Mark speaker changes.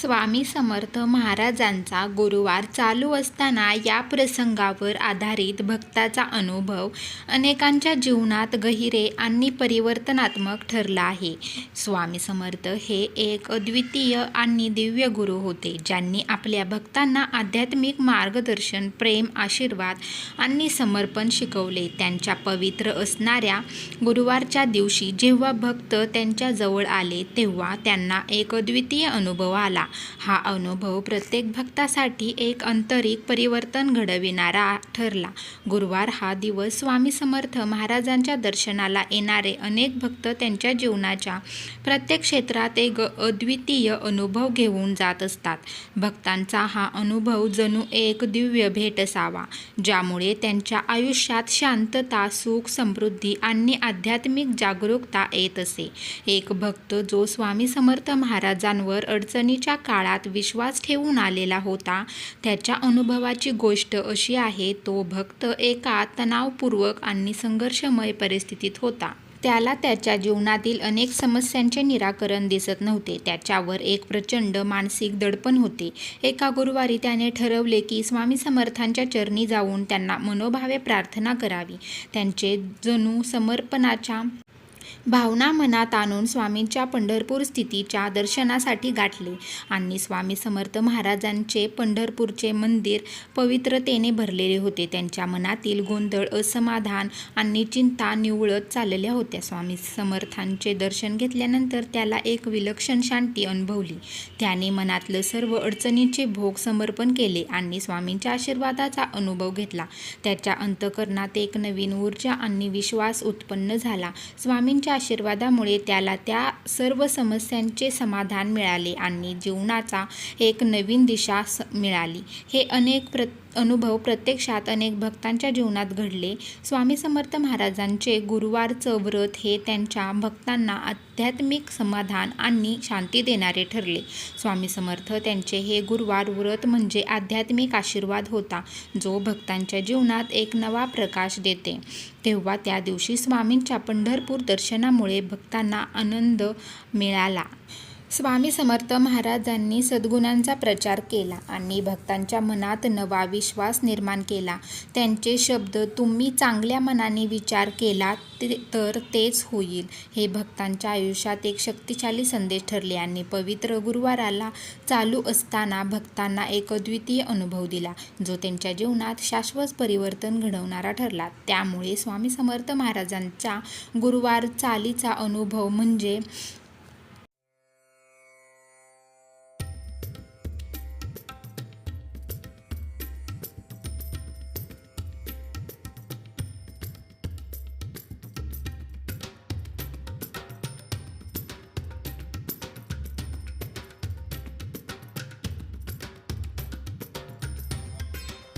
Speaker 1: स्वामी समर्थ महाराजांचा गुरुवार चालू असताना या प्रसंगावर आधारित भक्ताचा अनुभव अनेकांच्या जीवनात गहिरे आणि परिवर्तनात्मक ठरला आहे. स्वामी समर्थ हे एक अद्वितीय आणि दिव्य गुरु होते ज्यांनी आपल्या भक्तांना आध्यात्मिक मार्गदर्शन प्रेम आशीर्वाद आणि समर्पण शिकवले. त्यांच्या पवित्र असणाऱ्या गुरुवारच्या दिवशी जेव्हा भक्त त्यांच्याजवळ आले तेव्हा त्यांना एक अद्वितीय अनुभव आला. हा अनुभव प्रत्येक भक्तासाठी एक आंतरिक परिवर्तन घडविणारा ठरला. गुरुवार हा दिवस स्वामी समर्थ महाराजांच्या दर्शनाला येणारे अनेक भक्त त्यांच्या जीवनाच्या प्रत्येक क्षेत्रात एक अद्वितीय अनुभव घेऊन जात असतात. भक्तांचा हा अनुभव जणू एक दिव्य भेट असावा ज्यामुळे त्यांच्या आयुष्यात शांतता सुख समृद्धी आणि आध्यात्मिक जागरूकता येत असे. एक भक्त जो स्वामी समर्थ महाराजांवर अडचणीच्या काळात विश्वास ठेवून आलेला होता. त्याच्या अनुभवाची गोष्ट अशी आहे तो भक्त एका तणावपूर्वक आणि संघर्षमय परिस्थितीत होता. त्याला त्याच्या जीवनातील अनेक समस्यांचे निराकरण दिसत नव्हते. त्याच्यावर एक प्रचंड मानसिक दडपण होते. एका गुरुवारी त्याने ठरवले की स्वामी समर्थांच्या चरणी जाऊन त्यांना मनोभावे प्रार्थना करावी. त्यांचे जणू समर्पणाच्या भावना मनात आणून स्वामींच्या पंढरपूर स्थितीच्या दर्शनासाठी गाठले आणि स्वामी समर्थ महाराजांचे पंढरपूरचे मंदिर पवित्रतेने भरलेले होते. त्यांच्या मनातील गोंधळ असमाधान आणि चिंता निवळत चालल्या होत्या. स्वामी समर्थांचे दर्शन घेतल्यानंतर त्याला एक विलक्षण शांती अनुभवली. त्याने मनातलं सर्व अडचणींचे भोग समर्पण केले आणि स्वामींच्या आशीर्वादाचा अनुभव घेतला. त्याच्या अंतकरणात एक नवीन ऊर्जा आणि विश्वास उत्पन्न झाला. स्वामींच्या आशीर्वादामुळे त्याला त्या सर्व समस्यांचे समाधान मिळाले आणि जीवनाचा एक नवीन दिशा स मिळाली. हे अनेक प्र अनुभव प्रत्यक्षात अनेक भक्तांच्या जीवनात घडले. स्वामी समर्थ महाराजांचे गुरुवारचं व्रत हे त्यांच्या भक्तांना आध्यात्मिक समाधान आणि शांती देणारे ठरले. स्वामी समर्थ त्यांचे हे गुरुवार व्रत म्हणजे आध्यात्मिक आशीर्वाद होता जो भक्तांच्या जीवनात एक नवा प्रकाश देते. तेव्हा त्या दिवशी स्वामींच्या पंढरपूर दर्शनामुळे भक्तांना आनंद मिळाला. स्वामी समर्थ महाराजांनी सद्गुणांचा प्रचार केला आणि भक्तांच्या मनात नवा विश्वास निर्माण केला. त्यांचे शब्द तुम्ही चांगल्या मनाने विचार केला ते तर तेच होईल. हे भक्तांच्या आयुष्यात एक शक्तिशाली संदेश ठरले आणि पवित्र गुरुवाराला चालू असताना भक्तांना एक अद्वितीय अनुभव दिला जो त्यांच्या जीवनात शाश्वत परिवर्तन घडवणारा ठरला. त्यामुळे स्वामी समर्थ महाराजांचा गुरुवार चालीचा अनुभव म्हणजे